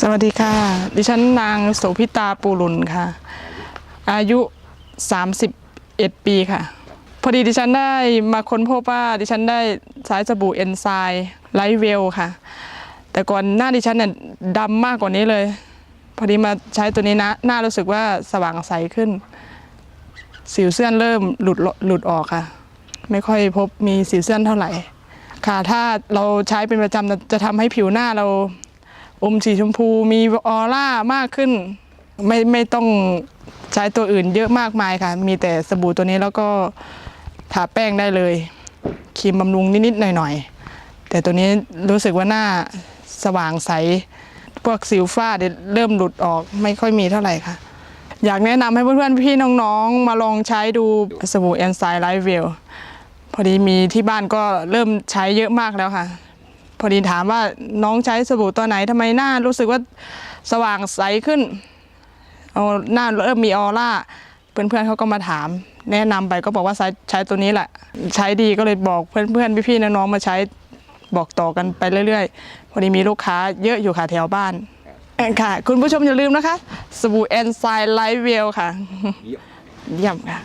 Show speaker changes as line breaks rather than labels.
สวัสดีค่ะ ดิฉันนางโสพิตาปูรุนค่ะ อายุ 31 ปีค่ะ พอดีดิฉันได้มาค้นพบว่าดิฉันได้ใช้สบู่เอนไซม์ไลท์เวลค่ะ แต่ก่อนหน้าดิฉันเนี่ยดำมากกว่านี้เลย พอดีมาใช้ตัวนี้นะ หน้ารู้สึกว่าสว่างใสขึ้น สิวเสื้อนเริ่มหลุดหลุดออกค่ะ ไม่ค่อยพบมีสิวเสื้อนเท่าไหร่ ค่ะ ถ้าเราใช้เป็นประจำจะทำให้ผิวหน้าเรา อมสีชมพูมีออร่ามากขึ้น ไม่ไม่ต้องใช้ตัวอื่นเยอะมากมายค่ะ มีแต่สบู่ตัวนี้แล้วก็ทาแป้งได้เลยครีมบำรุงนิดๆหน่อยๆ แต่ตัวนี้รู้สึกว่าหน้าสว่างใส พวกสิวฝ้าเนี่ยเริ่มหลุดออกไม่ค่อยมีเท่าไหร่ค่ะ อยากแนะนำให้เพื่อนๆ พี่น้องๆ มาลองใช้ดูสบู่แอนไซไลท์เวลพอดีมีที่บ้านก็เริ่มใช้เยอะมากแล้วค่ะ พอดีถามว่าน้องใช้สบู่ตัวไหนทำไมหน้ารู้สึกว่าสว่างใสขึ้นเอาหน้าเริ่มมีออร่าเพื่อนๆเขาก็มาถาม แนะนำไปก็บอกว่าใช้ใช้ตัวนี้แหละ ใช้ดีก็เลยบอกเพื่อนๆพี่ๆน้องๆมาใช้บอกต่อกันไปเรื่อยๆ พอดีมีลูกค้าเยอะอยู่ค่ะแถวบ้านเอ่อค่ะ คุณผู้ชมอย่าลืมนะคะ สบู่แอนไซไลท์เวลค่ะ
เยี่ยม
เยี่ยมค่ะ